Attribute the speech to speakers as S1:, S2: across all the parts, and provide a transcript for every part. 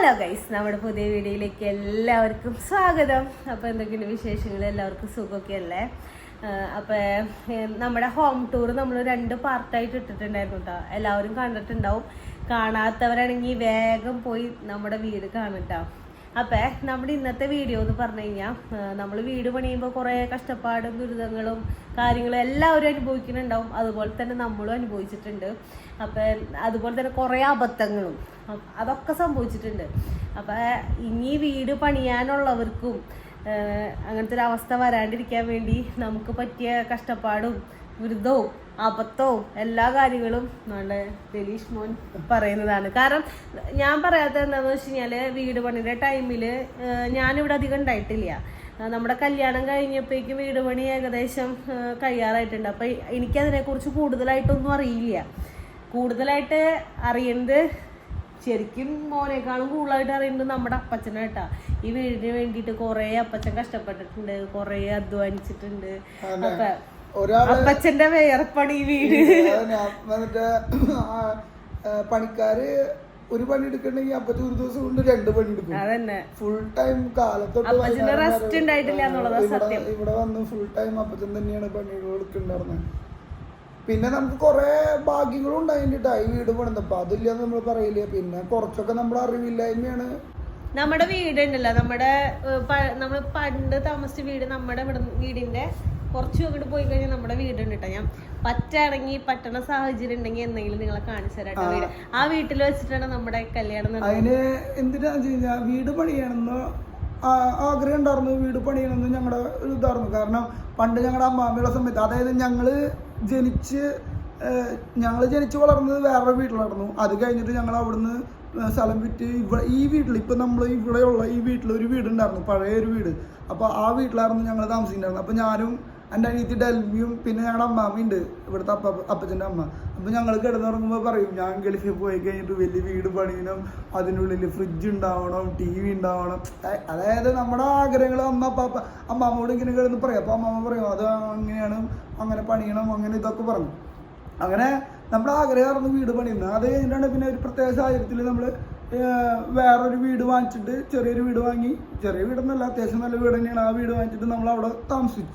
S1: Hello guys നമ്മുടെ പുതിയ വീഡിയോയിലേക്ക് എല്ലാവർക്കും സ്വാഗതം. അപ്പോൾ എന്തൊക്കെയുണ്ട് വിശേഷങ്ങൾ? എല്ലാവർക്കും സുഖമൊക്കെ അല്ലേ അപ്പോൾ നമ്മുടെ ഹോം ടൂർ നമ്മൾ രണ്ട് പാർട്ടായിട്ട് ഇട്ടിട്ടുണ്ടായിരുന്നു കേട്ടോ എല്ലാവരും കണ്ടിട്ടുണ്ടാവും. കാണാത്തവരാണെങ്കിൽ വേഗം പോയി നമ്മുടെ വീട് കാണട്ടോ അപ്പോൾ നമ്മുടെ ഇന്നത്തെ വീഡിയോ എന്ന് പറഞ്ഞു കഴിഞ്ഞാൽ നമ്മൾ വീട് പണിയുമ്പോൾ കുറേ കഷ്ടപ്പാടും ദുരിതങ്ങളും കാര്യങ്ങളും എല്ലാവരും അനുഭവിക്കുന്നുണ്ടാവും. അതുപോലെ തന്നെ നമ്മളും അനുഭവിച്ചിട്ടുണ്ട്. അപ്പം അതുപോലെ തന്നെ കുറേ അബദ്ധങ്ങളും അതൊക്കെ സംഭവിച്ചിട്ടുണ്ട്. അപ്പോൾ ഇനി വീട് പണിയാനുള്ളവർക്കും അങ്ങനത്തെ ഒരു അവസ്ഥ വരാണ്ടിരിക്കാൻ വേണ്ടി നമുക്ക് പറ്റിയ കഷ്ടപ്പാടും ദുരിതവും അബദ്ധവും എല്ലാ കാര്യങ്ങളും നമ്മുടെ ദലീഷ് മോൻ പറയുന്നതാണ്. കാരണം ഞാൻ പറയാത്ത എന്താണെന്ന് വെച്ച് കഴിഞ്ഞാൽ വീട് പണിയുടെ ടൈമിൽ ഞാനിവിടെ അധികം ഉണ്ടായിട്ടില്ല. നമ്മുടെ കല്യാണം കഴിഞ്ഞപ്പോഴേക്കും വീട് പണി ഏകദേശം കഴിയാറായിട്ടുണ്ട്. അപ്പം എനിക്കതിനെക്കുറിച്ച് കൂടുതലായിട്ടൊന്നും അറിയില്ല. കൂടുതലായിട്ട് അറിയുന്നത് ശരിക്കും മോനേക്കാളും കൂടുതലായിട്ട് അറിയുന്നത് നമ്മുടെ അപ്പച്ചനായിട്ടാ. ഈ വീടിന് വേണ്ടിയിട്ട് കുറേ അപ്പച്ചൻ കഷ്ടപ്പെട്ടിട്ടുണ്ട് കുറേ അധ്വാനിച്ചിട്ടുണ്ട്. അപ്പൊ അപ്പച്ചന്റെ വേർപ്പണി ഈ വീട്.
S2: മറ്റേ പണിക്കാര് ഒരു പണി എടുക്കണമെങ്കിൽ അപ്പത്തെ ഒരു ദിവസം കൊണ്ട് രണ്ട് പണി എടുക്കും.
S1: അതന്നെ.
S2: ഫുൾ ടൈം കാലത്തൊട്ട്
S1: ഉണ്ടായിട്ടില്ല എന്നുള്ളതാ
S2: ഇവിടെ-
S1: സത്യം.
S2: ഇവിടെ വന്ന് ഫുൾ ടൈം അപ്പച്ചൻ തന്നെയാണ് പണികൾ എടുക്കുന്നുണ്ടായിരുന്നത് പിന്നെ നമുക്ക് കുറെ ഭാഗ്യങ്ങളും ഉണ്ടായിട്ടാ ഈ വീട് പണിതപ്പോ അതില്ലാന്ന് നമ്മൾ പറയില്ല. പിന്നെ കുറച്ചൊക്കെ നമ്മുടെ അറിവില്ലായ്മയാണ്.
S1: നമ്മുടെ വീടുണ്ടല്ലോ. നമ്മുടെ നമ്മൾ പണ്ട് താമസിച്ച വീട് നമ്മുടെ വീടിന്റെ കുറച്ചും അങ്ങോട്ട് പോയി കഴിഞ്ഞാൽ നമ്മുടെ വീടുണ്ട് കേട്ടോ ഞാൻ പറ്റാണെങ്കിൽ പറ്റണ സാഹചര്യം ഉണ്ടെങ്കിൽ എന്തെങ്കിലും നിങ്ങളെ കാണിച്ചു തരാം കേട്ടോ വീട്. ആ വീട്ടിൽ വെച്ചിട്ടാണ് നമ്മുടെ കല്യാണം
S2: അതിന് എന്തിനാന്ന് വെച്ച് കഴിഞ്ഞാൽ വീട് പണിയണമെന്ന് ആഗ്രഹം ഉണ്ടായിരുന്നു. വീട് പണിയണമെന്ന് ഞങ്ങളുടെ ഒരു ഇതായിരുന്നു. കാരണം പണ്ട് ഞങ്ങളുടെ അമ്മാമ്മയുടെ സമയത്ത് അതായത് ഞങ്ങൾ ജനിച്ച് ഞങ്ങൾ ജനിച്ച് വളർന്നത് വേറൊരു വീട്ടിലായിരുന്നു. അത് കഴിഞ്ഞിട്ട് ഞങ്ങൾ അവിടുന്ന് സ്ഥലം വിറ്റ് ഇവിടെ ഈ വീട്ടിൽ ഇപ്പം നമ്മൾ ഇവിടെയുള്ള ഈ വീട്ടിൽ ഒരു വീടുണ്ടായിരുന്നു. പഴയ ഒരു വീട്. അപ്പോൾ ആ വീട്ടിലായിരുന്നു ഞങ്ങൾ താമസിക്കുന്നുണ്ടായിരുന്നത്. അപ്പോൾ ഞാനും എന്റെ അനിയത്തി ഡൽമിയും പിന്നെ ഞങ്ങളുടെ അമ്മാമ്മയുണ്ട് ഇവിടുത്തെ അപ്പ അപ്പച്ചന്റെ അമ്മ. അപ്പോൾ ഞങ്ങൾ കിടന്നുറങ്ങുമ്പോൾ പറയും ഞാൻ ഗൾഫിൽ പോയി കഴിഞ്ഞിട്ട് വലിയ വീട് പണിയണം. അതിനുള്ളിൽ ഫ്രിഡ്ജ് ഉണ്ടാവണം ടി വി ഉണ്ടാവണം അതായത് നമ്മുടെ ആഗ്രഹങ്ങൾ അമ്മ അപ്പാപ്പ അമ്മാമ്മോട് ഇങ്ങനെ കിടന്ന് പറയും. അപ്പോൾ അമ്മാമ്മ പറയും അത് അങ്ങനെയാണ് അങ്ങനെ പണിയണം അങ്ങനെ ഇതൊക്കെ പറഞ്ഞു. അങ്ങനെ നമ്മുടെ ആഗ്രഹമായിരുന്നു വീട് പണിയുന്നത് അത് കഴിഞ്ഞിട്ടാണ് പിന്നെ ഒരു പ്രത്യേക സാഹചര്യത്തിൽ നമ്മൾ വേറൊരു വീട് വാങ്ങിച്ചിട്ട് ചെറിയൊരു വീട് വാങ്ങി. ചെറിയ വീടൊന്നുമല്ല അത്യാവശ്യം നല്ല വീട് തന്നെയാണ്. ആ വീട് വാങ്ങിച്ചിട്ട് നമ്മൾ അവിടെ താമസിച്ചു.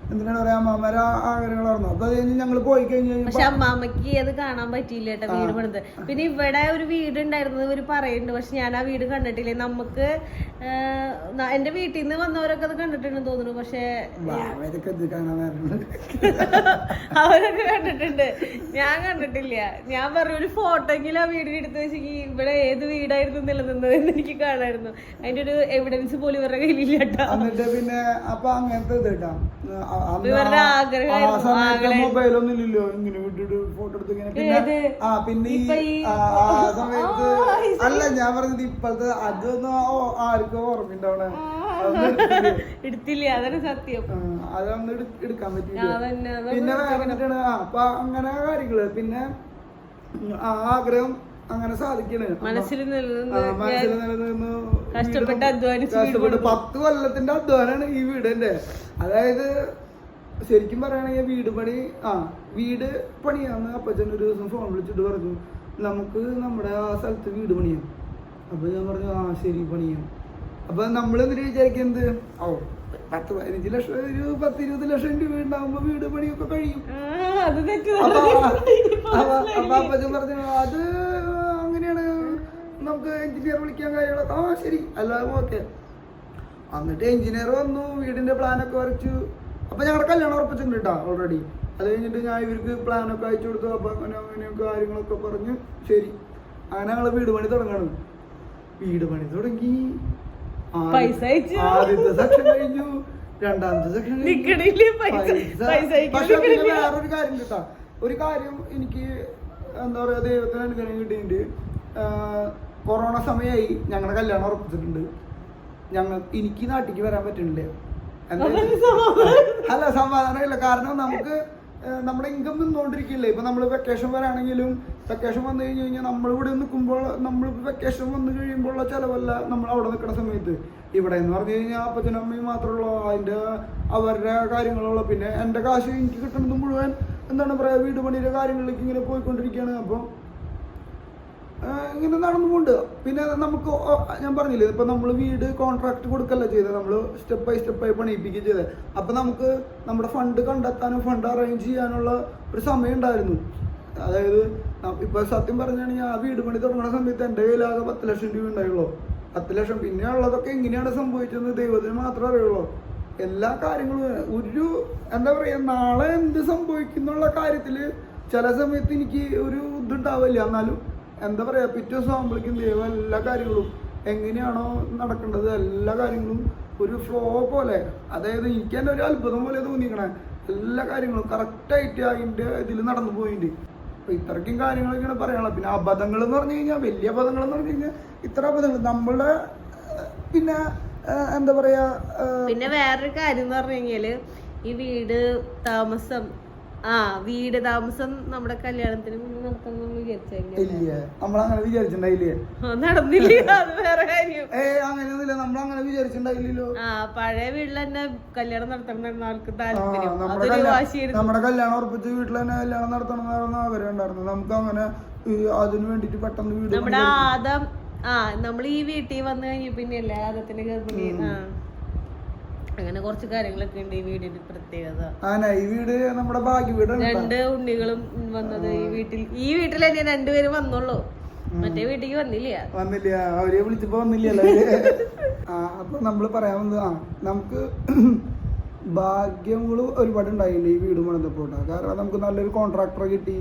S2: എന്തിനാണ് പറയാ അമ്മാമര അപ്പൊ അത് കഴിഞ്ഞ് ഞങ്ങൾ പോയി കഴിഞ്ഞ്
S1: പക്ഷെ അമ്മാമ്മക്ക് അത് കാണാൻ പറ്റിയില്ല കേട്ടോ വീട് പണിത്. പിന്നെ ഇവിടെ ഒരു വീട് ഉണ്ടായിരുന്നത് ഇവർ പറയുന്നുണ്ട്. പക്ഷെ ഞാൻ ആ വീട് കണ്ടിട്ടില്ലേ. നമുക്ക് എന്റെ വീട്ടിൽ നിന്ന് വന്നവരൊക്കെ അത് കണ്ടിട്ടുണ്ടെന്ന് തോന്നുന്നു. പക്ഷെ
S2: അവരൊക്കെ
S1: കണ്ടിട്ടുണ്ട്. ഞാൻ കണ്ടിട്ടില്ല. ഞാൻ പറഞ്ഞു ഒരു ഫോട്ടോ എങ്കിലും ആ വീടിന് എടുത്ത് വെച്ചെങ്കിൽ ഇവിടെ ഏത് വീടായിരുന്നു നിലനിന്നത് എന്ന് എനിക്ക് കാണായിരുന്നു അതിന്റെ ഒരു എവിഡൻസ് പോലും ഇവരുടെ കയ്യിലില്ല കേട്ടോ.
S2: എന്നിട്ട് പിന്നെ അപ്പൊ അങ്ങനത്തെ ഇത് കേട്ടാ.
S1: ഇവരുടെ ആഗ്രഹമായിരുന്നു, ആഗ്രഹം.
S2: മൊബൈലൊന്നും ഇല്ലല്ലോ ഇങ്ങനെ വിട്ടിട്ട് ഫോട്ടോ എടുത്ത് ഇങ്ങനെ പിന്നെ ആ പിന്നെ ഈ ആ ആ സമയത്ത് അല്ല ഞാൻ പറഞ്ഞത് ഇപ്പോഴത്തെ അതൊന്നും ആർക്കും ഓർമ്മയുണ്ടാവണേ. എടുത്തില്ല.
S1: അതാണ് സത്യം.
S2: അതൊന്നും എടുക്കാൻ പറ്റില്ല പിന്നെ വേറെ അപ്പൊ അങ്ങനെ കാര്യങ്ങൾ. പിന്നെ ആ ആഗ്രഹം അങ്ങനെ സാധിക്കണ്.
S1: മനസ്സിൽ
S2: മനസ്സിൽ നിലനിന്ന്
S1: കഷ്ടപ്പെട്ട്
S2: വീട്
S1: അധ്വാനിച്ച്
S2: കഷ്ടപ്പെട്ട് പത്ത് കൊല്ലത്തിന്റെ അധ്വാനാണ് ഈ വീടിന്റെ. അതായത് ശരിക്കും പറയുകയാണെങ്കിൽ വീട് പണി ആ വീട് പണിയാന്ന് അപ്പച്ചൻ ഒരു ദിവസം ഫോൺ വിളിച്ചിട്ട് പറഞ്ഞു നമുക്ക് നമ്മുടെ ആ സ്ഥലത്ത് വീട് പണിയാം. അപ്പൊ ഞാൻ പറഞ്ഞു ആ ശരി പണിയാം. അപ്പൊ നമ്മൾ എന്തിനു വിചാരിക്കുന്നത്? ഓ പത്ത് പതിനഞ്ച് ലക്ഷം ഒരു പത്ത് ഇരുപത് ലക്ഷം രൂപ ഉണ്ടാകുമ്പോ വീട് പണിയൊക്കെ കഴിയും. അപ്പൊ അപ്പച്ചൻ പറഞ്ഞു അത് അങ്ങനെയാണ്. നമുക്ക് എഞ്ചിനീയർ വിളിക്കാൻ കാര്യങ്ങളൊക്കെ. ആ ശരി. അല്ലാതെ ഓക്കെ എന്നിട്ട് എഞ്ചിനീയർ വന്നു വീടിന്റെ പ്ലാനൊക്കെ വരച്ചു. അപ്പൊ ഞങ്ങളുടെ കല്യാണം ഉറപ്പിച്ചിട്ടുണ്ട് കേട്ടോ ഓൾറെഡി അത് കഴിഞ്ഞിട്ട് ഞാൻ ഇവർക്ക് പ്ലാനൊക്കെ അയച്ചു കൊടുത്തു. അപ്പൊ അങ്ങനെ അങ്ങനെയൊക്കെ കാര്യങ്ങളൊക്കെ പറഞ്ഞു ശരി. അങ്ങനെ ഞങ്ങൾ വീട് പണി തുടങ്ങണം. വീട് പണി തുടങ്ങി. ആദ്യത്തെ സെക്ഷൻ കഴിഞ്ഞു. രണ്ടാമത്തെ സെക്ഷൻ പക്ഷെ വേറൊരു കാര്യം കേട്ടാ ഒരു കാര്യം എനിക്ക് എന്താ പറയാ ദൈവത്തിന് അനുഗ്രഹം കിട്ടിയിട്ടുണ്ട്. കൊറോണ സമയമായി ഞങ്ങളുടെ കല്യാണം ഉറപ്പിച്ചിട്ടുണ്ട്. ഞങ്ങൾ എനിക്ക് നാട്ടിലേക്ക് വരാൻ പറ്റുന്നില്ല. അല്ല സമാധാനമില്ല. കാരണം നമുക്ക് നമ്മുടെ ഇൻകം നിന്നുകൊണ്ടിരിക്കില്ലേ ഇപ്പൊ നമ്മൾ വെക്കേഷൻ വരാണെങ്കിലും വെക്കേഷൻ വന്നു കഴിഞ്ഞു കഴിഞ്ഞാൽ നമ്മൾ ഇവിടെ നിൽക്കുമ്പോൾ നമ്മൾ വെക്കേഷൻ വന്നു കഴിയുമ്പോഴുള്ള ചിലവല്ല നമ്മൾ അവിടെ നിൽക്കുന്ന സമയത്ത്. ഇവിടെ എന്ന് പറഞ്ഞു കഴിഞ്ഞാൽ അപ്പച്ചനും അമ്മയും മാത്രമുള്ളൂ അതിന്റെ അവരുടെ കാര്യങ്ങളുള്ള. പിന്നെ എന്റെ കാശ് എനിക്ക് കിട്ടുന്നത് മുഴുവൻ എന്താണ് പറയാ വീട് പണിയുടെ കാര്യങ്ങളിലേക്ക് ഇങ്ങനെ പോയിക്കൊണ്ടിരിക്കുകയാണ്. അപ്പം ഇങ്ങനെ നടന്നു പോകുന്നുണ്ട് പിന്നെ നമുക്ക് ഞാൻ പറഞ്ഞില്ലേ ഇപ്പൊ നമ്മൾ വീട് കോൺട്രാക്ട് കൊടുക്കല്ല ചെയ്തത് നമ്മൾ സ്റ്റെപ്പ് ബൈ സ്റ്റെപ്പ് ആയി പണിയിപ്പിക്കുകയും ചെയ്തത് അപ്പൊ നമുക്ക് നമ്മുടെ ഫണ്ട് കണ്ടെത്താനും ഫണ്ട് അറേഞ്ച് ചെയ്യാനുള്ള ഒരു സമയം ഉണ്ടായിരുന്നു. അതായത് ഇപ്പൊ സത്യം പറഞ്ഞാണെങ്കിൽ ആ വീട് പണി തുടങ്ങുന്ന സമയത്ത് എന്റെ കയ്യിലാകെ പത്ത് ലക്ഷം രൂപ ഉണ്ടായുള്ളൂ. പത്ത് ലക്ഷം പിന്നെ ഉള്ളതൊക്കെ എങ്ങനെയാണ് സംഭവിച്ചതെന്ന് ദൈവത്തിന് മാത്രമേ അറിയുള്ളൂ. എല്ലാ കാര്യങ്ങളും ഒരു എന്താ പറയാ നാളെ എന്ത് സംഭവിക്കുന്നുള്ള കാര്യത്തിൽ ചില സമയത്ത് എനിക്ക് ഒരു ഇതുണ്ടാവില്ല. എന്നാലും എന്താ പറയുക പിറ്റേ ദിവസം ആകുമ്പോഴേക്കും ദൈവം എല്ലാ കാര്യങ്ങളും എങ്ങനെയാണോ നടക്കേണ്ടത് എല്ലാ കാര്യങ്ങളും ഒരു ഫ്ലോ പോലെ. അതായത് എനിക്ക് തന്നെ ഒരു അത്ഭുതം പോലെ തോന്നിക്കണേ. എല്ലാ കാര്യങ്ങളും കറക്റ്റായിട്ട് അതിന്റെ ഇതിൽ നടന്നു പോയിട്ടുണ്ട്. അപ്പോൾ ഇത്രയ്ക്കും കാര്യങ്ങൾ ഇങ്ങനെ പറയാനുള്ള. പിന്നെ അബദ്ധങ്ങൾ എന്ന് പറഞ്ഞു കഴിഞ്ഞാൽ വലിയ അബദ്ധങ്ങൾ എന്ന് പറഞ്ഞു കഴിഞ്ഞാൽ ഇത്ര അബദ്ധങ്ങൾ നമ്മളുടെ പിന്നെ എന്താ പറയാ
S1: പിന്നെ വേറൊരു കാര്യം എന്ന് പറഞ്ഞു കഴിഞ്ഞാൽ ഈ വീട് താമസം ആ വീട് താമസം നമ്മുടെ കല്യാണത്തിന് മുന്നേ നടത്തണമെന്ന് വിചാരിച്ചു
S2: ഇല്ല നമ്മളങ്ങനെ വിചാരിച്ചിട്ടുണ്ടായില്ലേ?
S1: നടന്നില്ല? അത് വേറെ കാര്യം.
S2: ഏ അങ്ങനെയൊന്നുമില്ല നമ്മളങ്ങനെ വിചാരിച്ചിട്ടുണ്ടായില്ലല്ലോ.
S1: ആ പഴയ വീട്ടിൽ തന്നെ കല്യാണം നടത്തണമെന്നായിരുന്നു ആൾക്ക്
S2: ആ,
S1: താല്പര്യം.
S2: നമ്മുടെ കല്യാണം ഉറപ്പിച്ച് വീട്ടിൽ തന്നെ കല്യാണം നടത്തണം എന്നായിരുന്നു ആഗ്രഹം ഉണ്ടായിരുന്നു. നമുക്ക് അങ്ങനെ അതിനു വേണ്ടിട്ട് പെട്ടെന്ന് വീട്
S1: നമ്മുടെ. ആദം ആ നമ്മൾ ഈ വീട്ടിൽ വന്നു കഴിഞ്ഞ പിന്നെയല്ലേ ആദത്തിന്റെ ഗർഭിണി ആ. അങ്ങനെ കുറച്ച് കാര്യങ്ങളൊക്കെ ഉണ്ട് ഈ വീടിന്റെ പ്രത്യേകത.
S2: ആന ഈ വീട് നമ്മുടെ ഭാഗ്യ വീടാണ്
S1: രണ്ട് ഉണ്ണികളും വന്നത് ഈ വീട്ടിൽ. ഈ വീട്ടിൽ തന്നെ രണ്ടുപേരും വന്നുള്ളൂ മറ്റേ വീട്ടിലേക്ക് വന്നില്ല.
S2: വന്നില്ല. അവരെ വിളിച്ചപ്പോ വന്നില്ലല്ലോ അവർ. ആ അപ്പൊ നമ്മൾ പറയാൻ വന്നത് ആ നമുക്ക് ഭാഗ്യങ്ങൾ ഒരുപാട് ഉണ്ടായിരുന്നു ഈ വീട് പണിതപ്പോൾ കാരണം നമുക്ക് നല്ലൊരു കോൺട്രാക്ടറെ കിട്ടി.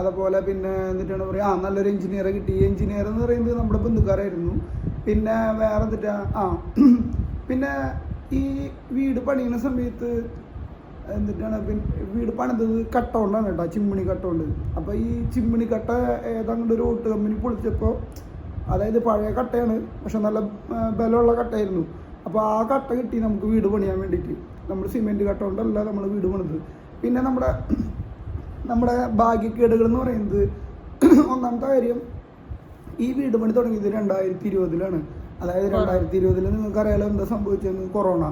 S2: അതുപോലെ പിന്നെ എന്നിട്ടാണ് പറയുക ആ നല്ലൊരു എഞ്ചിനീയറെ കിട്ടി. എഞ്ചിനീയർ എന്ന് പറയുന്നത് നമ്മുടെ ബന്ധുക്കാരായിരുന്നു. പിന്നെ വേറെ എന്നിട്ടാ ആ പിന്നെ ഈ വീട് പണിയുന്ന സമയത്ത് എന്നിട്ടാണ് വീട് പണിതത് കട്ടോണ്ടാണ് കേട്ടോ ചിമ്മിണി കട്ടോണ്ട്. അപ്പോൾ ഈ ചിമ്മിണി കട്ട ഏതാണ്ട് ഒരു ഓട്ട് കമ്പനി പൊളിച്ചപ്പോൾ അതായത് പഴയ കട്ടയാണ് പക്ഷെ നല്ല ബലമുള്ള കട്ടയായിരുന്നു. അപ്പോൾ ആ കട്ട കിട്ടി നമുക്ക് വീട് പണിയാൻ വേണ്ടിയിട്ട്. നമ്മൾ സിമെന്റ് കട്ട കൊണ്ടല്ല നമ്മൾ വീട് പണിത് പിന്നെ നമ്മുടെ നമ്മുടെ ഭാഗ്യക്കേടുകൾ എന്ന് പറയുന്നത് ഒന്നാമത്തെ കാര്യം ഈ വീട് പണി തുടങ്ങിയത് രണ്ടായിരത്തി ഇരുപതിലാണ്. അതായത് രണ്ടായിരത്തി ഇരുപതിൽ നിങ്ങൾക്ക് അറിയാലോ എന്താ സംഭവിച്ചത്? കൊറോണ.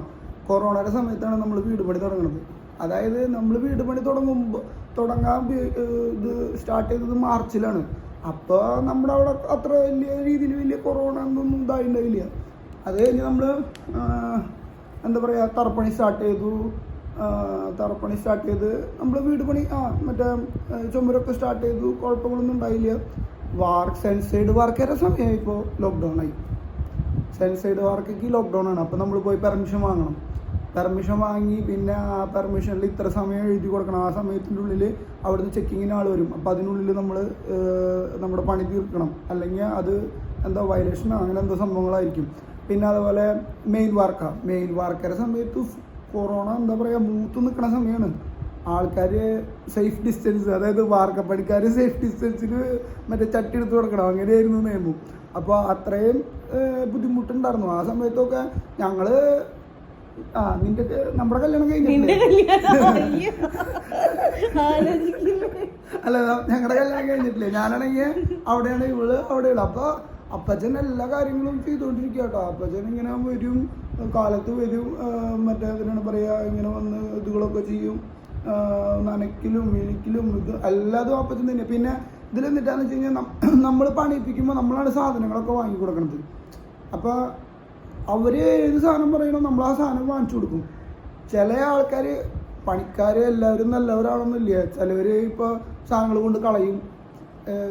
S2: കൊറോണയുടെ സമയത്താണ് നമ്മൾ വീട് പണി തുടങ്ങുന്നത് അതായത് നമ്മൾ വീട് പണി തുടങ്ങുമ്പോൾ തുടങ്ങാൻ ഇത് സ്റ്റാർട്ട് ചെയ്തത് മാർച്ചിലാണ്. അപ്പോൾ നമ്മുടെ അവിടെ അത്ര വലിയ രീതിയിൽ വലിയ കൊറോണ ഒന്നും ഇതായിട്ടുണ്ടായില്ല അത് കഴിഞ്ഞ് നമ്മൾ എന്താ പറയുക തറപ്പണി സ്റ്റാർട്ട് ചെയ്തു. തറപ്പണി സ്റ്റാർട്ട് ചെയ്ത് നമ്മൾ വീട് പണി ആ മറ്റേ ചുമരൊക്കെ സ്റ്റാർട്ട് ചെയ്തു. കുഴപ്പങ്ങളൊന്നും ഉണ്ടായില്ല വാർക്ക് സെൻസൈഡ് വർക്കേറെ സമയമായി ഇപ്പോൾ ലോക്ക്ഡൗൺ ആയി. സെൻസൈഡ് വർക്കൊക്കെ ലോക്ക്ഡൗൺ ആണ്. അപ്പോൾ നമ്മൾ പോയി പെർമിഷൻ വാങ്ങണം. പെർമിഷൻ വാങ്ങി പിന്നെ ആ പെർമിഷനിൽ ഇത്ര സമയം എഴുതി കൊടുക്കണം. ആ സമയത്തിന്റെ ഉള്ളിൽ അവിടുന്ന് ചെക്കിങ്ങിന് ആൾ വരും. അപ്പോൾ അതിനുള്ളിൽ നമ്മൾ നമ്മുടെ പണി തീർക്കണം. അല്ലെങ്കിൽ അത് എന്താ വയലേഷനോ അങ്ങനെ എന്തോ സംഭവങ്ങളായിരിക്കും. പിന്നെ അതുപോലെ മെയിൽ വർക്കാണ് മെയിൽ വർക്കറെ സമയത്ത് കൊറോണ എന്താ പറയുക മൂത്ത് നിൽക്കുന്ന സമയമാണ് ആൾക്കാർ സേഫ് ഡിസ്റ്റൻസ് അതായത് വാർക്കപ്പണിക്കാർ സേഫ് ഡിസ്റ്റൻസിൽ മറ്റേ ചട്ടി എടുത്ത് കൊടുക്കണം. അങ്ങനെയായിരുന്നു നിയമം. അപ്പോൾ അത്രയും ബുദ്ധിമുട്ടുണ്ടായിരുന്നു. ആ സമയത്തൊക്കെ ഞങ്ങൾ ആ നിന്റെ നമ്മുടെ കല്യാണം കഴിഞ്ഞിട്ടില്ലേ. അല്ല ഞങ്ങളുടെ കല്യാണം കഴിഞ്ഞിട്ടില്ലേ? ഞാനാണെങ്കിൽ അവിടെയാണ് ഇവൾ അവിടെയുള്ള അപ്പൊ അപ്പച്ചൻ എല്ലാ കാര്യങ്ങളും ചെയ്തുകൊണ്ടിരിക്കുക കേട്ടോ അപ്പച്ചൻ ഇങ്ങനെ വരും കാലത്ത് വരും മറ്റേ എന്തിനാണ് പറയാ ഇങ്ങനെ വന്ന് ഇതുകളൊക്കെ ചെയ്യും. നനക്കിലും നനയ്ക്കലും ഇഴിക്കലും ഇത് എല്ലാതും അപ്പച്ചൻ തന്നെ. പിന്നെ ഇതിൽ എന്നിട്ടാന്ന് വെച്ച് കഴിഞ്ഞാൽ നമ്മൾ പണിയിപ്പിക്കുമ്പോൾ നമ്മളാണ് സാധനങ്ങളൊക്കെ വാങ്ങി കൊടുക്കണത് അപ്പോൾ അവർ ഏത് സാധനം പറയണോ നമ്മൾ ആ സാധനം വാങ്ങിച്ചു കൊടുക്കും. ചില ആൾക്കാർ പണിക്കാർ എല്ലാവരും നല്ലവരാണെന്നില്ല? ചിലവർ ഇപ്പോൾ സാധനങ്ങൾ കൊണ്ട് കളയും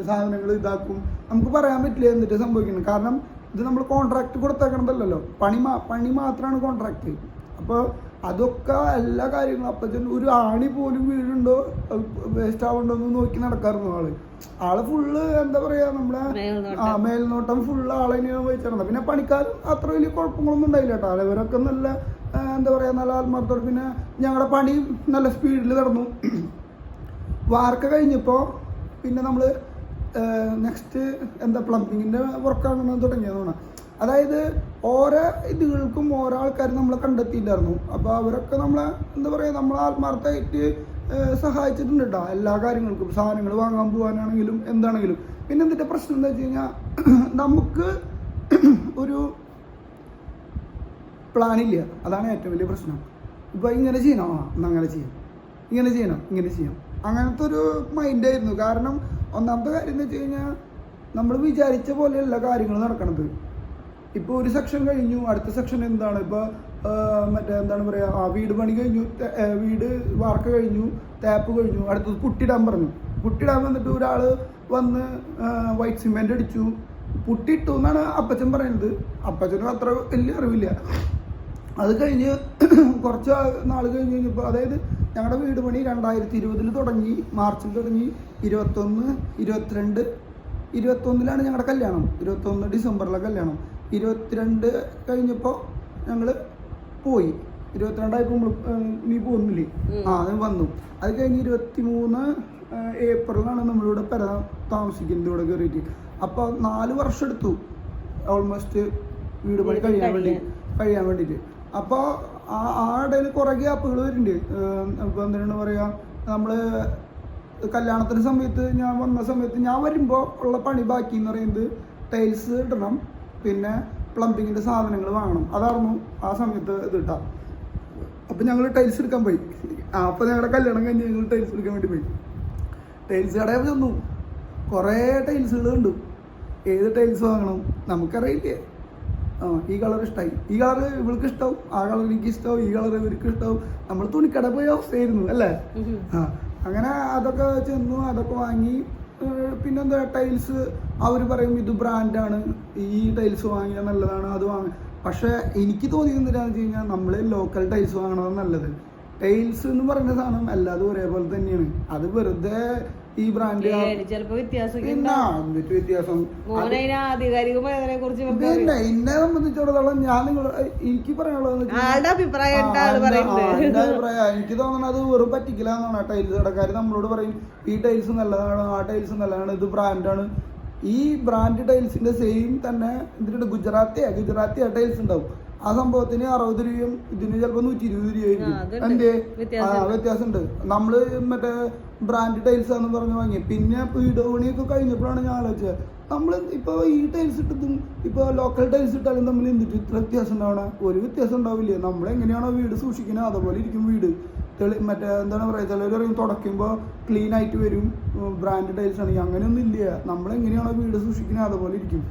S2: സാധനങ്ങൾ ഇതാക്കും. നമുക്ക് പറയാൻ പറ്റില്ല എന്നിട്ട് സംഭവിക്കുന്നത് കാരണം ഇത് നമ്മൾ കോൺട്രാക്ട് കൊടുത്തേക്കണതല്ലല്ലോ. പണി മാ പണി മാത്രമാണ് കോൺട്രാക്ട് അപ്പോൾ അതൊക്കെ എല്ലാ കാര്യങ്ങളും. അപ്പച്ചൻ ഒരു ആണി പോലും വീടുണ്ടോ വേസ്റ്റ് ആവുണ്ടോ എന്ന് നോക്കി നടക്കാറുണ്ട് ആൾ. ആൾ ഫുള്ള് എന്താ പറയാ
S1: മേൽനോട്ടം.
S2: ആ മേൽനോട്ടം ഫുള്ള് ആളെ വഹിച്ചിരുന്നത്. പിന്നെ പണിക്കാരും അത്ര വലിയ കുഴപ്പങ്ങളൊന്നും ഉണ്ടായില്ല കേട്ടോ അവരൊക്കെ നല്ല എന്താ പറയാ നല്ല ആത്മാർത്ഥത്തോടെ പിന്നെ ഞങ്ങളുടെ പണി നല്ല സ്പീഡിൽ നടന്നു. വാർക്ക കഴിഞ്ഞപ്പോൾ പിന്നെ നമ്മൾ നെക്സ്റ്റ് എന്താ പ്ലംബിങ്ങിന്റെ വർക്കാണ് തുടങ്ങിയതാണ് അതായത് ഓരോ ഇതുകൾക്കും ഓരോ ആൾക്കാർ നമ്മളെ കണ്ടെത്തിയിട്ടായിരുന്നു. അപ്പോൾ അവരൊക്കെ നമ്മളെ എന്താ പറയുക നമ്മളെ ആത്മാർത്ഥമായിട്ട് സഹായിച്ചിട്ടുണ്ട് കേട്ടോ എല്ലാ കാര്യങ്ങൾക്കും. സാധനങ്ങൾ വാങ്ങാൻ പോകാനാണെങ്കിലും എന്താണെങ്കിലും. പിന്നെ എന്തിന്റെ പ്രശ്നം എന്താ വെച്ച് കഴിഞ്ഞാൽ നമുക്ക് ഒരു പ്ലാനില്ല. അതാണ് ഏറ്റവും വലിയ പ്രശ്നം. ഇപ്പോൾ ഇങ്ങനെ ചെയ്യണം. ആ അങ്ങനെ ചെയ്യാം. ഇങ്ങനെ ചെയ്യണം. ഇങ്ങനെ ചെയ്യാം. അങ്ങനത്തെ ഒരു മൈൻഡായിരുന്നു. കാരണം ഒന്നാമത്തെ കാര്യം എന്ന് വെച്ച് കഴിഞ്ഞാൽ നമ്മൾ വിചാരിച്ച പോലെയല്ല കാര്യങ്ങൾ നടക്കണത്. ഇപ്പോൾ ഒരു സെക്ഷൻ കഴിഞ്ഞു അടുത്ത സെക്ഷൻ എന്താണ്? ഇപ്പോൾ മറ്റേ എന്താണ് പറയുക ആ വീട് പണി കഴിഞ്ഞു വീട് വാർക്ക കഴിഞ്ഞു ടാപ്പ് കഴിഞ്ഞു അടുത്തത് പുട്ടിടാൻ പറഞ്ഞു. പുട്ടിടാൻ വന്നിട്ട് ഒരാൾ വന്ന് വൈറ്റ് സിമെന്റ് അടിച്ചു. പുട്ടിട്ടു എന്നാണ് അപ്പച്ചൻ പറയുന്നത്. അപ്പച്ചനും അത്ര വലിയ അറിവില്ല. അത് കഴിഞ്ഞ് കുറച്ച് നാൾ കഴിഞ്ഞ് കഴിഞ്ഞപ്പോൾ അതായത് ഞങ്ങളുടെ വീട് പണി രണ്ടായിരത്തി ഇരുപതിൽ തുടങ്ങി മാർച്ചിൽ തുടങ്ങി ഇരുപത്തൊന്ന് ഇരുപത്തിരണ്ട് ഇരുപത്തൊന്നിലാണ് ഞങ്ങളുടെ കല്യാണം. ഇരുപത്തൊന്ന് ഡിസംബറിലെ കല്യാണം. ഇരുപത്തിരണ്ട് കഴിഞ്ഞപ്പോൾ ഞങ്ങൾ പോയി. ഇരുപത്തിരണ്ടായപ്പോൾ നീ
S1: പോന്നില്ലേ.
S2: ആ അത് വന്നു. അത് കഴിഞ്ഞ് ഇരുപത്തി മൂന്ന് ഏപ്രിലാണ് നമ്മളിവിടെ പെര താമസിക്കുന്നത് ഇവിടെ കയറിയിട്ട് അപ്പോൾ നാല് വർഷം എടുത്തു. ഓൾമോസ്റ്റ് വീട് പണി കഴിയാൻ വേണ്ടി
S1: കഴിയാൻ.
S2: വേണ്ടിട്ട്. വേണ്ടിയിട്ട് അപ്പോൾ ആ ആ ഇടയിൽ കുറേ ഗ്യാപ്പുകൾ വരുന്നുണ്ട്. ഇപ്പോൾ എന്താണ് പറയുക നമ്മൾ കല്യാണത്തിന് സമയത്ത് ഞാൻ വന്ന സമയത്ത് ഞാൻ വരുമ്പോൾ ഉള്ള പണി ബാക്കി എന്ന് പറയുന്നത് ടൈൽസ് ഇടണം. പിന്നെ പ്ലംബിങ്ങിന്റെ സാധനങ്ങൾ വാങ്ങണം. അതായിരുന്നു ആ സമയത്ത് ഇത് കിട്ടാം അപ്പം ഞങ്ങൾ ടൈൽസ് എടുക്കാൻ പോയി. ആ അപ്പം ഞങ്ങളുടെ കല്യാണം കഴിഞ്ഞ് ഞങ്ങൾ ടൈൽസ് എടുക്കാൻ വേണ്ടി പോയി. ടൈൽസ് കടയിൽ ചെന്നു. കുറേ ടൈൽസുകൾ ഉണ്ട് ഏത് ടൈൽസ് വാങ്ങണം നമുക്കറിയില്ലേ? ആ ഈ കളർ ഇഷ്ടമായി ഈ കളർ ഇവൾക്ക് ഇഷ്ടവും. ആ കളർ എനിക്ക് ഇഷ്ടവും. ഈ കളർ ഇവർക്ക് ഇഷ്ടവും. നമ്മൾ തുണിക്കട പോയ അവസ്ഥയായിരുന്നു അല്ലേ? ആ അങ്ങനെ അതൊക്കെ ചെന്നു അതൊക്കെ വാങ്ങി. പിന്നെന്താ ടൈൽസ് അവർ പറയും ഇത് ബ്രാൻഡാണ് ഈ ടൈൽസ് വാങ്ങിയാൽ നല്ലതാണ് അത് വാങ്ങ. പക്ഷേ എനിക്ക് തോന്നിയത് വെച്ച് കഴിഞ്ഞാൽ നമ്മൾ ലോക്കൽ ടൈൽസ് വാങ്ങണതാണ് നല്ലത്. ടൈൽസ് എന്ന് പറയുന്ന സാധനം എല്ലാതും ഒരേപോലെ തന്നെയാണ്. അത് വെറുതെ ഈ ബ്രാൻഡ്
S1: ചിലപ്പോ
S2: വ്യത്യാസം.
S1: ആധികാരികമായി കുറിച്ച്
S2: പിന്നെ എന്നെ സംബന്ധിച്ചിടത്തോളം ഞാൻ നിങ്ങൾ എനിക്ക് പറയാനുള്ളത്
S1: ആളുടെ അഭിപ്രായം പറയുന്നത്.
S2: അഭിപ്രായം എനിക്ക് തോന്നുന്നത് അത് വെറും പറ്റിക്കലാന്നാണ് ടൈൽസ് കടക്കാർ നമ്മളോട് പറയും ഈ ടൈൽസ് നല്ലതാണ് ആ ടൈൽസ് നല്ലതാണ് ഇത് ബ്രാൻഡാണ് ഈ ബ്രാൻഡ് ടൈൽസിന്റെ സെയിം തന്നെ ഇതിലുണ്ട് ഗുജറാത്തിയാ ഗുജറാത്തിയാ ടൈൽസ് ഉണ്ടാവും. ആ സംഭവത്തിന് അറുപത് രൂപയും ഇതിന് ചിലപ്പോ നൂറ്റി ഇരുപത് രൂപയായിരിക്കും
S1: എന്റെ
S2: എന്തേ?
S1: വ്യത്യാസമുണ്ട്.
S2: നമ്മൾ മറ്റേ ബ്രാൻഡ് ടൈൽസ് ആണെന്ന് പറഞ്ഞ് വാങ്ങി പിന്നെ വീടോണി ഒക്കെ കഴിഞ്ഞപ്പോഴാണ് ഞാൻ ആലോചിച്ചത്. നമ്മൾ ഇപ്പോൾ ഈ ടൈൽസ് ഇട്ടതും ഇപ്പോൾ ലോക്കൽ ടൈൽസ് ഇട്ടാലും തമ്മിൽ എന്തിട്ട് ഇത്ര വ്യത്യാസം ഉണ്ടാവണ? ഒരു വ്യത്യാസം ഉണ്ടാവില്ല? നമ്മൾ എങ്ങനെയാണോ വീട് സൂക്ഷിക്കുന്നത് അതുപോലെ ഇരിക്കും വീട്. തെളി മറ്റേ എന്താണ് പറയുക ചിലവർ പറയും തുടയ്ക്കുമ്പോൾ ക്ലീൻ ആയിട്ട് വരും ബ്രാൻഡ് ടൈൽസ് ആണെങ്കിൽ അങ്ങനെയൊന്നും ഇല്ല? നമ്മൾ എങ്ങനെയാണോ വീട് സൂക്ഷിക്കുന്നത് അതുപോലെ ഇരിക്കും.